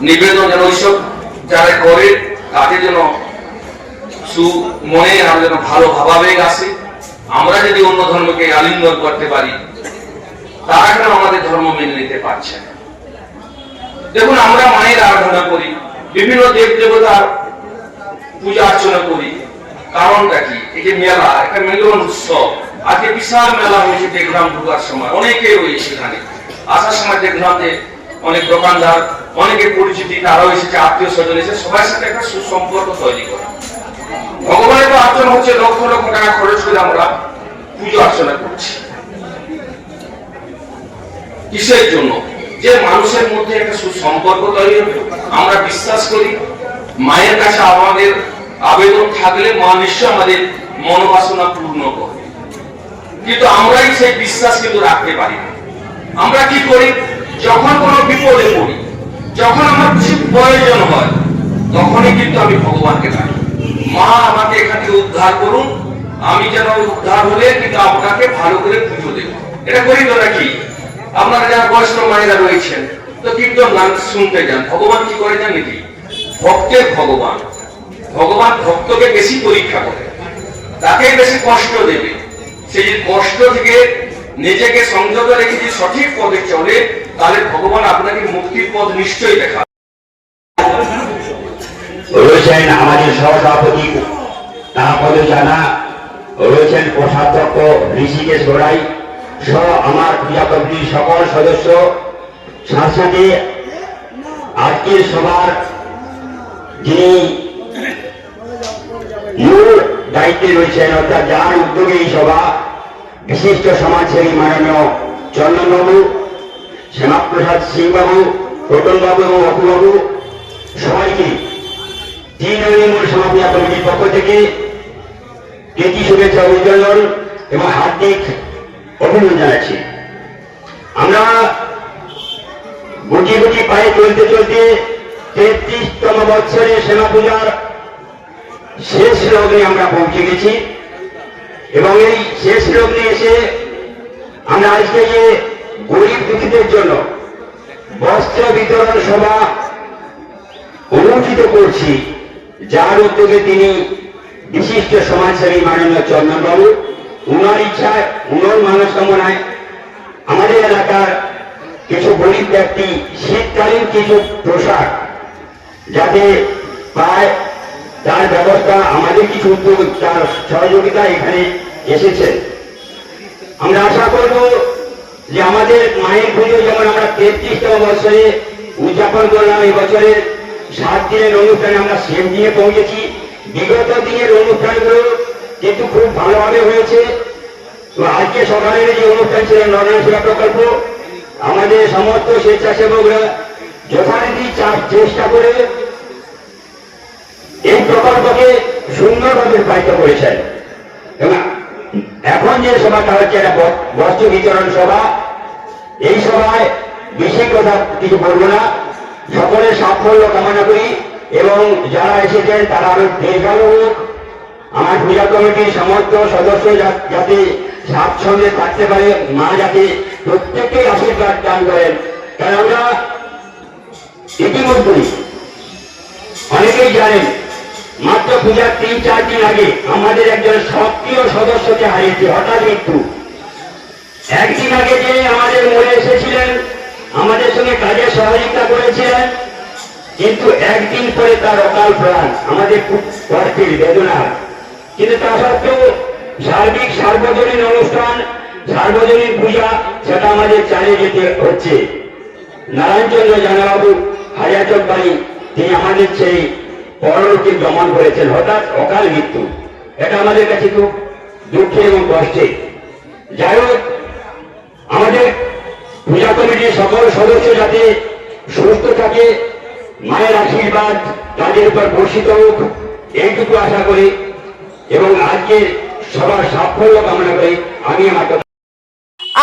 নিবেদন যেন ওইসব যারা করে তাদের যেন সু মনে আর যেন ভালো ভাবাবেগ আসে। আমরা যদি অন্য ধর্মকে আলিঙ্গন করতে পারি, তারা কেন আমাদের ধর্ম মেনে নিতে পারছে দেখুন, আমরা মায়ের আরাধনা করি, বিভিন্ন দেব দেবতার পূজা অর্চনা করি। কারণটা কি? যে মেলা, একটা মিলন উৎসব। আজকে বিশাল মেলা হয়েছে দেখলাম ঢুকার সময়। অনেকে রয়েছে এখানে। আসার সময় দেখলাম যে অনেক দোকানদার অনেকে পরিচিতি, তারাও এসেছে, আত্মীয় স্বজন এসে সবার সাথে একটা সুসম্পর্ক তৈরি করা। ভগবানের অর্চনা হচ্ছে লক্ষ লক্ষ টাকা খরচ করে আমরা পুজো অর্চনা করছি। কিসের জন্য? যে মানুষের মধ্যে একটা সুসম্পর্ক তৈরি হবে, আমরা বিশ্বাস করি, মায়ের কাছে আমাদের আবেদন থাকলে মা নিশ্চয় আমাদের মনোবাসনা পূর্ণ করে। কিন্তু আমরাই সেই বিশ্বাস কিন্তু রাখতে পারি না। আমরা কি করি? যখন কোনো বিপদে পড়ি যখন আমার কিছু প্রয়োজন হয়, তখনই কিন্তু আমি ভগবানকে ডাকি। মা, আমাকে এখান থেকে উদ্ধার করুন। আমি যেন উদ্ধার হলে কিন্তু আপনাকে ভালো করে পুজো দেব। এটা করি তো নাকি আপনারা যারা বৈষ্ণব মায়েরা রয়েছেন, তো কীর্তন গান শুনতে যান। ভগবান কি করে জানেন কি? ভক্তের ভগবান। ভগবান ভক্তকে বেশি পরীক্ষা করে। তাকে বেশি কষ্ট দেবে। সেই কষ্ট থেকে নিজেকে সংযত রেখে যদি সঠিক পথে চলে তাহলে ভগবান আপনাকে মুক্তির পথ নিশ্চয়ই দেখা রয়েছেন আমাদের সহসভাপতি তাপদ জানা রয়েছেন কোষাধ্যক্ষ ঋষিকেশ গোড়াই সহ আমার কমিটির সকল সদস্য। সাথে আজকের সভার যিনি মূল দায়িত্বে রয়েছেন, অর্থাৎ যার উদ্যোগে এই সভা, বিশিষ্ট সমাজসেবী মাননীয় চন্দনবাবু শ্যামাপ্রসাদ সিংবাবু রতনবাবু এবং অপুবাবু সবাইকে তিন মূল কমিটির পক্ষ থেকে প্রীতি শুভেচ্ছা অভিনন্দন এবং হার্দিক অভিনন্দন জানাচ্ছি। আমরা গুটি গুটি পায়ে চলতে চলতে তেত্রিশতম বৎসরে সেনা পূজার শেষ লগ্নে আমরা পৌঁছে গেছি এবং এই শেষ লগ্নে এসে আমরা আজকে যে গরিব দুঃখীদের জন্য বস্ত্র বিতরণ সভা অনুষ্ঠিত করছি। যার উদ্যোগে তিনি বিশিষ্ট সমাজসেবী মাননীয় চন্দনবাবু, উনার ইচ্ছায়, উনার মানসকামনায় আমাদের এলাকার কিছু গরিব ব্যক্তি শীতকালীন কিছু পোশাক যাতে পায়, তার ব্যবস্থা, আমাদের কিছু উদ্যোগ, তার সহযোগিতা এখানে এসেছে। আমরা আশা করব যে আমাদের মায়ের পুজো যেমন আমরা তেত্রিশতম বছরে উদযাপন করলাম, এই বছরের সাত দিনের অনুষ্ঠানে আমরা শেষ দিনে পৌঁছেছি। বিগত দিনের অনুষ্ঠানগুলো কিন্তু খুব ভালোভাবে হয়েছে, তো আজকে সকালের যে অনুষ্ঠান ছিল নরেন্দ্র সেবা প্রকল্প, আমাদের সমস্ত স্বেচ্ছাসেবকরা যথারীতি চেষ্টা করে এই প্রকল্পকে সুন্দরভাবে পালিত করেছেন। এবং এখন যে সভাটা হচ্ছে একটা ব- বস্ত্র বিতরণ সভা। এই সভায় বেশি কথা কিছু বলব না। সকলের সাফল্য কামনা করি এবং যারা এসেছেন, তারা আরও দীর্ঘায়ু হোক। আমার পূজা কমিটির সমস্ত সদস্য যাতে স্বাচ্ছন্দ্যে থাকতে পারে, মা যাতে প্রত্যেককেই আশীর্বাদ দান করেন। কারণ আমরা ইতিমধ্যেই অনেকেই জানেন মাত্র পূজার তিন, চার দিন আগে আমাদের একজন সক্রিয় সদস্যকে হারিয়েছে, হঠাৎ মৃত্যু। একদিন আগে যে আমাদের মনে এসেছিলেন, আমাদের সঙ্গে কাজে সহযোগিতা করেছিলেন, কিন্তু একদিন পরে তার অকাল প্রাণ, আমাদের খুব কষ্টের বেদনা। কিন্তু তা সত্ত্বেও সার্বিক সার্বজনীন অনুষ্ঠান, সার্বজনীন পূজা, সেটা আমাদের চালিয়ে যেতে হচ্ছে। নারায়ণচন্দ্র জানাবাবু হাজাচক বাড়ি, তিনি আমাদের সেই পরলোকে গমন করেছেন হঠাৎ অকাল মৃত্যু। এটা আমাদের কাছে খুব দুঃখে এবং কষ্টে। যাই হোক, আমাদের পূজা কমিটির সকল সদস্য যাতে সুস্থ থাকে, মায়ের আশীর্বাদ তাদের উপর বর্ষিত হোক, এইটুকু আশা করি এবং আজকে সবার সাফল্য কামনা করি। আমি আমার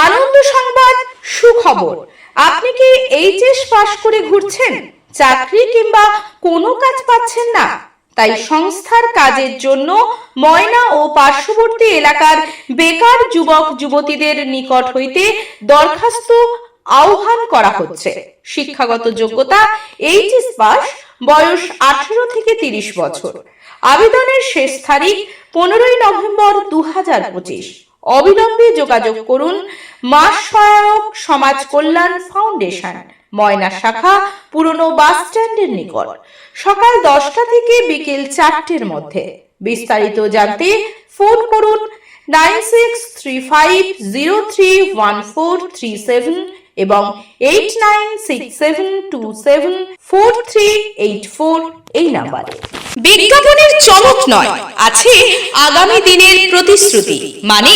আনন্দ সংবাদ, সুখবর। আপনি কি এইচএস পাশ করে ঘুরছেন? চাকরি কিংবা কোনো কাজ পাচ্ছেন না। তাই সংস্থার কাজের জন্য ময়না ও পার্শ্ববর্তী এলাকার বেকার যুবক যুবতীদের নিকট হইতে দরখাস্ত আহ্বান করা হচ্ছে। শিক্ষাগত যোগ্যতা এইচএস পাস বয়স আঠারো থেকে তিরিশ বছর। আবেদনের শেষ তারিখ পনেরোই নভেম্বর দু হাজার পঁচিশ। অবিলম্বে যোগাযোগ করুন। মাস সহায়ক সমাজ কল্যাণ ফাউন্ডেশন। ময়না শাখা, পুরনো বাস স্ট্যান্ডের নিকট। সকাল দশটা থেকে বিকেল চারটের মধ্যে। বিস্তারিত জানতে ফোন করুন nine six three five zero three one four three seven এবং eight nine six seven two seven four three eight four এই নাম্বারে। বিজ্ঞাপনের চমক নয়, আছে আগামী দিনের প্রতিশ্রুতি মানে